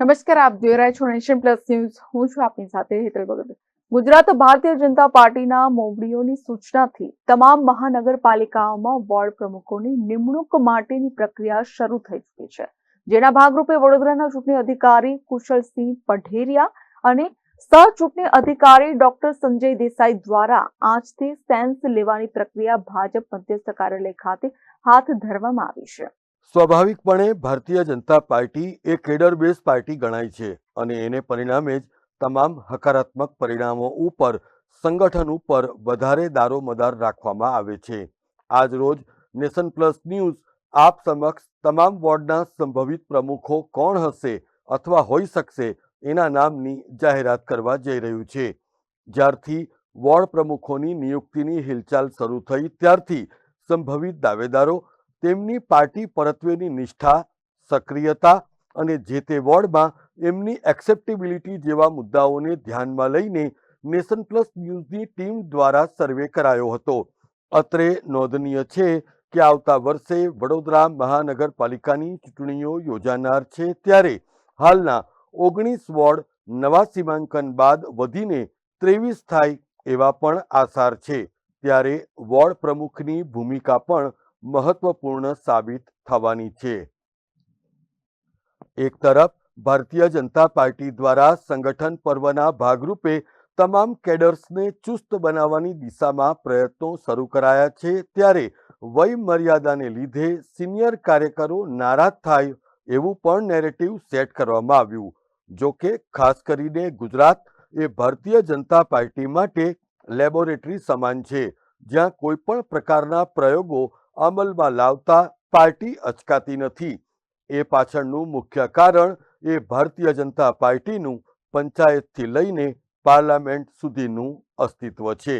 નમસ્કાર, આપ જોઈ રહ્યા છો નેશન પ્લસ ન્યૂઝ. હું છું આપની સાથે હેતલ ભગત. ગુજરાત ભારતીય જનતા પાર્ટીના મોવડીઓની સૂચનાથી તમામ મહાનગરપાલિકાઓમાં વોર્ડ પ્રમુખોની નિમણૂક માટેની પ્રક્રિયા શરૂ થઈ ચૂકી છે. જેના ભાગરૂપે વડોદરાના ચૂંટણી અધિકારી કુશલસિંહ પઢેરિયા અને સહ ચૂંટણી અધિકારી ડોક્ટર સંજય દેસાઈ દ્વારા આજથી સેન્સ લેવાની પ્રક્રિયા ભાજપ મધ્યસ્થ કાર્યાલય ખાતે હાથ ધરવામાં આવી છે. સ્વાભાવિકપણે ભારતીય જનતા પાર્ટી એ કેડર બેઝ પાર્ટી ગણાય છે અને એને પરિણામે જ તમામ હકારાત્મક પરિણામો ઉપર, સંગઠન ઉપર વધારે દારોમદાર રાખવામાં આવે છે. આજ રોજ નેશન પ્લસ ન્યૂઝ આપ સમક્ષ તમામ વોર્ડના સંભવિત પ્રમુખો કોણ હશે અથવા હોઈ શકશે એના નામની જાહેરાત કરવા જઈ રહ્યું છે. જ્યારથી વોર્ડ પ્રમુખોની નિયુક્તિની હિલચાલ શરૂ થઈ ત્યારથી સંભવિત દાવેદારો તેમની પાર્ટી પરત્વેની નિષ્ઠા, સક્રિયતા અને જે તે વોર્ડમાં એમની એક્સેપ્ટેબિલિટી જેવા મુદ્દાઓને ધ્યાનમાં લઈને નેશન પ્લસ ન્યૂઝની ટીમ દ્વારા સર્વે કરાયો હતો. અત્રે નોંધનીય છે કે આવતા વર્ષે વડોદરા મહાનગરપાલિકાની ચૂંટણીઓ યોજાનાર છે ત્યારે હાલના ઓગણીસ વોર્ડ નવા સીમાંકન બાદ વધીને ત્રેવીસ થાય એવા પણ આસાર છે. ત્યારે વોર્ડ પ્રમુખની ભૂમિકા પણ મહત્વપૂર્ણ સાબિત થવાની છે. એક તરફ, ભારતીય જનતા પાર્ટી દ્વારા સંગઠન પર્વના ભાગરૂપે તમામ કેડર્સને ચુસ્ત બનાવવાની દિશામાં પ્રયત્નો શરૂ કરાયા છે, ત્યારે વય મર્યાદાને લીધે સિનિયર કાર્યકરો નારાજ થાય એવું પણ નેરેટિવ સેટ કરવામાં આવ્યું. જો કે, ખાસ કરીને ગુજરાત એ ભારતીય જનતા પાર્ટી માટે લેબોરેટરી સમાન છે, જ્યાં કોઈ પણ પ્રકારના પ્રયોગો અમલમાં લાવતા પાર્ટી અચકાતી નથી. એ પાછળનું મુખ્ય કારણ એ ભારતીય જનતા પાર્ટીનું પંચાયતથી લઈને પાર્લામેન્ટ સુધીનું અસ્તિત્વ છે.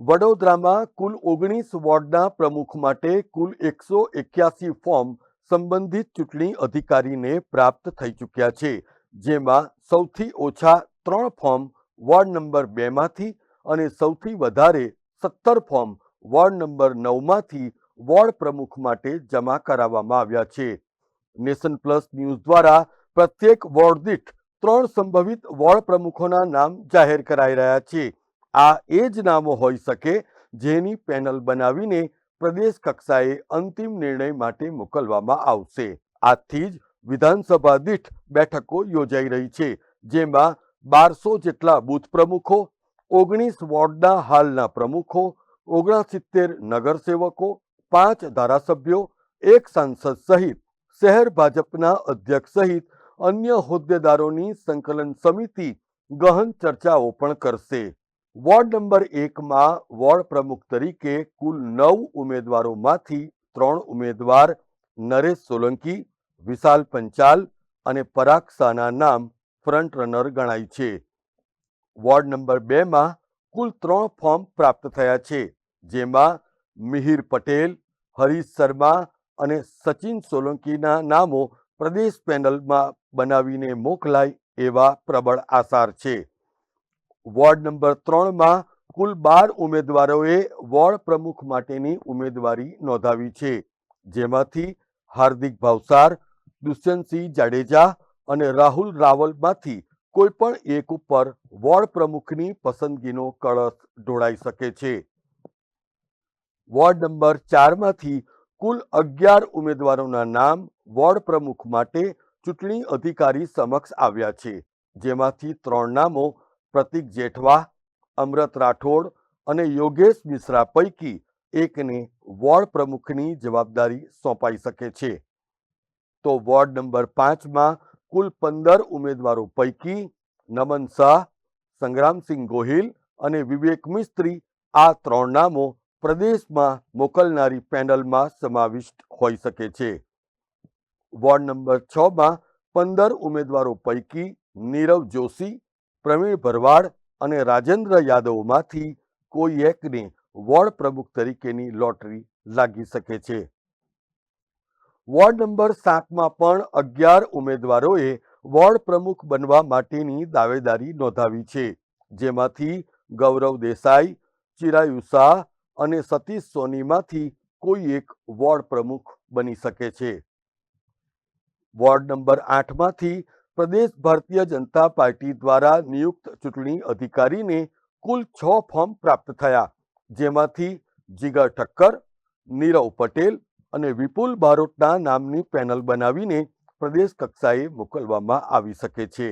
વડોદરામાં કુલ ઓગણીસ વોર્ડના પ્રમુખ માટે કુલ એકસો એક્યાસી ફોર્મ સંબંધિત ચૂંટણી અધિકારીને પ્રાપ્ત થઈ ચૂક્યા છે, જેમાં સૌથી ઓછા ત્રણ ફોર્મ વોર્ડ નંબર બેમાંથી અને સૌથી વધારે સત્તર ફોર્મ વોર્ડ નંબર નવમાંથી વોર્ડ પ્રમુખ માટે જમા કરાવવામાં આવ્યા છે. નેશન પ્લસ ન્યૂઝ દ્વારા પ્રત્યેક વોર્ડ દીઠ ત્રણ સંભવિત વોર્ડ પ્રમુખોના નામ જાહેર કરાઈ રહ્યા છે. આ એ જ નામો હોઈ શકે જેની પેનલ બનાવીને પ્રદેશ કક્ષાએ અંતિમ નિર્ણય માટે મોકલવામાં આવશે. આથી જ વિધાનસભા દીઠ બેઠકો યોજાઈ રહી છે, જેમાં બારસો જેટલા બૂથ પ્રમુખો, ઓગણીસ વોર્ડના હાલના પ્રમુખો ઓગણસિત્તેર નગરસેવકો, પાંચ ધારાસભ્યો, એક સાંસદ સહિત શહેર ભાજપના અધ્યક્ષ સહિત અન્ય હોદ્દેદારોની સંકલન સમિતિ ગહન ચર્ચાઓ પણ કરશે. વોર્ડ નંબર એકમાં વોર્ડ પ્રમુખ તરીકે કુલ નવ ઉમેદવારોમાંથી ત્રણ ઉમેદવાર નરેશ સોલંકી, વિશાલ પંચાલ અને પરાગ શાહના નામ ફ્રન્ટ રનર ગણાય છે. વોર્ડ નંબર બેમાં કુલ ત્રણ ફોર્મ પ્રાપ્ત થયા છે, જેમાં મિહિર પટેલ, હરીશ શર્મા અને સચિન સોલંકીના નામો પ્રદેશ પેનલમાં બનાવીને મોકલાય એવા પ્રબળ આસાર છે. વોર્ડ નંબર ત્રણમાં કુલ બાર ઉમેદવારોએ વોર્ડ પ્રમુખ માટેની ઉમેદવારી નોંધાવી છે, જેમાંથી હાર્દિક ભાવસાર દુષ્યંતસિંહ જાડેજા અને રાહુલ રાવલમાંથી કોઈ પણ એક ઉપર વોર્ડ પ્રમુખની પસંદગીનો કળશ ઢોળાઈ શકે છે. વોર્ડ નંબર ચારમાંથી કુલ અગિયાર ઉમેદવારોના નામ વોર્ડ પ્રમુખ માટે ચૂંટણી અધિકારી સમક્ષ આવ્યા છે, જેમાંથી ત્રણ નામો પ્રતિક જેઠવા, અમૃત રાઠોડ અને યોગેશ મિશ્રા પૈકી એકને વોર્ડ પ્રમુખની જવાબદારી સોંપાઈ શકે છે. તો વોર્ડ નંબર પાંચમાં કુલ પંદર ઉમેદવારો પૈકી નમન શાહ સંગ્રામસિંહ ગોહિલ અને વિવેક મિસ્ત્રી આ ત્રણ નામો પ્રદેશમાં મોકલનારી પેનલમાં સમાવિષ્ટ હોઈ શકે છે. વોર્ડ નંબર છમાં પંદર ઉમેદવારો પૈકી નીરવ જોશી, પ્રવીણ ભરવાડ અને રાજેન્દ્ર યાદવમાંથી કોઈ એકને વોર્ડ પ્રમુખ તરીકેની લોટરી લાગી શકે છે. વોર્ડ નંબર સાતમાં પણ અગિયાર ઉમેદવારોએ વોર્ડ પ્રમુખ બનવા માટેની દાવેદારી નોંધાવી છે, જેમાંથી ગૌરવ દેસાઈ, ચિરાયુ અને સતીશ સોનીમાંથી કોઈ એક વોર્ડ પ્રમુખ બની શકે છે. વોર્ડ નંબર આઠમાંથી પ્રદેશ ભારતીય જનતા પાર્ટી દ્વારા નિયુક્ત ચૂંટણી અધિકારીને કુલ છ ફોર્મ પ્રાપ્ત થયા, જેમાંથી જીગર ઠક્કર, નીરવ પટેલ અને વિપુલ બારોટના નામની પેનલ બનાવીને પ્રદેશ કક્ષાએ મોકલવામાં આવી શકે છે.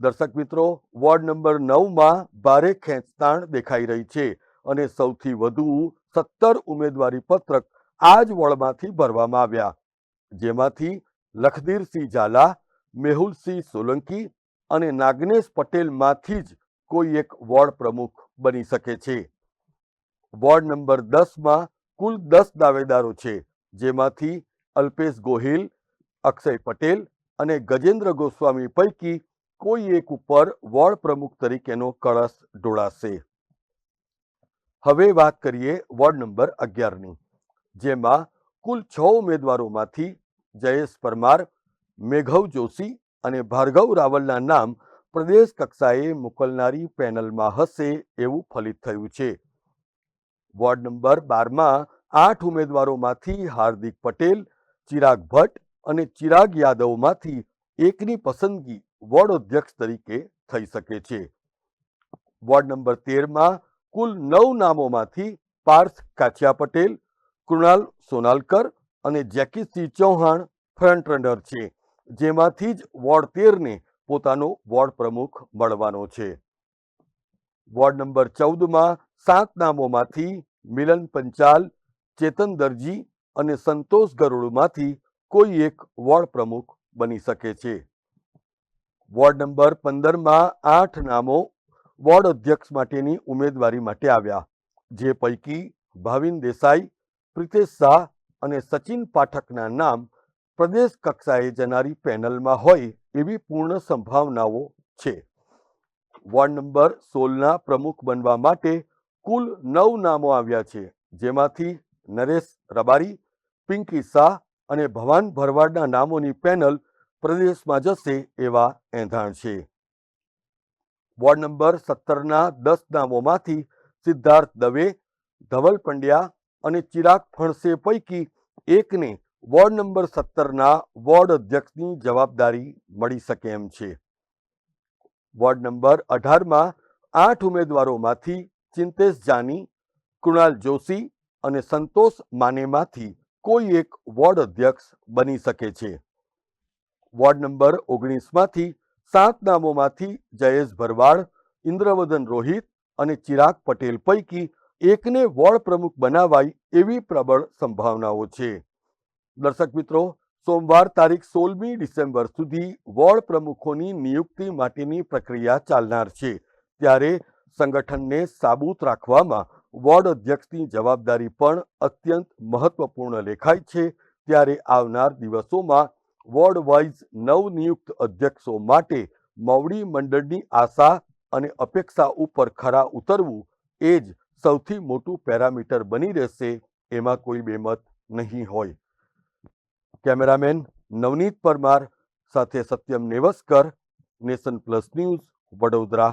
દર્શક મિત્રો, વોર્ડ નંબર નવમાં ભારે ખેંચતાણ દેખાઈ રહી છે અને સૌથી વધુ સત્તર ઉમેદવારી પત્રક આ જ વોર્ડમાંથી ભરવામાં આવ્યા. જેમાંથી લખધીરસિંહ ઝાલા, મેહુલસિંહ સોલંકી અને નાગનેશ પટેલમાંથી જ કોઈ એક વોર્ડ પ્રમુખ બની શકે છે. વોર્ડ નંબર દસમાં કુલ દસ દાવેદારો છે, જેમાંથી અલ્પેશ ગોહિલ, અક્ષય પટેલ અને ગજેન્દ્ર ગોસ્વામી પૈકી કોઈ એક ઉપર વોર્ડ પ્રમુખ તરીકેનો કળશ ઢોળાશે. હવે વાત કરીએ વોર્ડ નંબર અગિયારની, જેમાં કુલ છ ઉમેદવારોમાંથી જયેશ પરમાર, મેઘવ જોશી અને ભાર્ગવ રાવલના નામ પ્રદેશ કક્ષાએ મોકલનારી પેનલમાં હશે એવું ફલિત થયું છે. વોર્ડ નંબર બારમાં આઠ ઉમેદવારોમાંથી હાર્દિક પટેલ, ચિરાગ ભટ્ટ અને ચિરાગ યાદવમાંથી એકની પસંદગી વોર્ડ અધ્યક્ષ તરીકે થઈ શકે છે. વોર્ડ નંબર તેરમાં કુલ નવ નામોમાંથી પાર્થ કાછિયા પટેલ, કૃણાલ સોનાલકર અને જેકી સિંહ ચૌહાણ ફ્રન્ટ રનર છે, જેમાંથી જ વોર્ડ તેરને પોતાનો વોર્ડ પ્રમુખ મળવાનો છે. વોર્ડ નંબર ચૌદમાં સાત નામોમાંથી મિલન પંચાલ, ચેતન દરજી અને સંતોષ ગરુડમાંથી કોઈ એક વોર્ડ પ્રમુખ બની શકે છે. વોર્ડ નંબર પંદરમાં આઠ નામો વોર્ડ અધ્યક્ષ માટેની ઉમેદવારી માટે આવ્યા, જે પૈકી ભાવિન દેસાઈ, પ્રિતેશ શાહ અને સચિન પાઠકના નામ પ્રદેશ કક્ષાએ જનારી પેનલમાં હોય એવી પૂર્ણ સંભાવનાઓ છે. વોર્ડ નંબર સોળના પ્રમુખ બનવા માટે કુલ નવ નામો આવ્યા છે, જેમાંથી નરેશ રબારી, પિંકી શાહ અને ભવાન ભરવાડના નામોની પેનલ પ્રદેશમાં જશે એવા એંધાણ છે. વોર્ડ નંબર સત્તરના દસ નામોમાંથી સિદ્ધાર્થ દવે, ધવલ પંડ્યા અને ચિરાગ ફણસે પૈકી એકને વોર્ડ નંબર સત્તરના વોર્ડ અધ્યક્ષની જવાબદારી મળી શકે એમ છે. વોર્ડ નંબર અઢારમાં આઠ ઉમેદવારોમાંથી ચિંતેશ જાની, કૃણાલ જોશી અને સંતોષ માનેમાંથી કોઈ એક વોર્ડ અધ્યક્ષ બની શકે છે. વોર્ડ નંબર ઓગણીસમાંથી સાત નામોમાંથી જયેશ ભરવાડ, ઇન્દ્રવદન રોહિત અને ચિરાગ પટેલ પૈકી એકને વોર્ડ પ્રમુખ બનાવાય એવી પ્રબળ સંભાવનાઓ છે. દર્શક મિત્રો, સોમવાર તારીખ સોળમી ડિસેમ્બર સુધી વોર્ડ પ્રમુખોની નિયુક્તિ માટેની પ્રક્રિયા ચાલનાર છે. ત્યારે સંગઠનને સાબૂત રાખવામાં વોર્ડ અધ્યક્ષની જવાબદારી પણ અત્યંત મહત્વપૂર્ણ લેખાય છે. ત્યારે આવનાર દિવસોમાં વોર્ડ વાઇઝ નવનિયુક્ત અધ્યક્ષો માટે મવડી મંડળની આશા અને અપેક્ષા ઉપર ખરા ઉતરવું એ જ સૌથી મોટું પેરામીટર બની રહેશે, એમાં કોઈ બેમત નહીં હોય. કેમેરામેન નવનીત પરમાર સાથે Satyam Nevaskar, nation plus news Vadodara.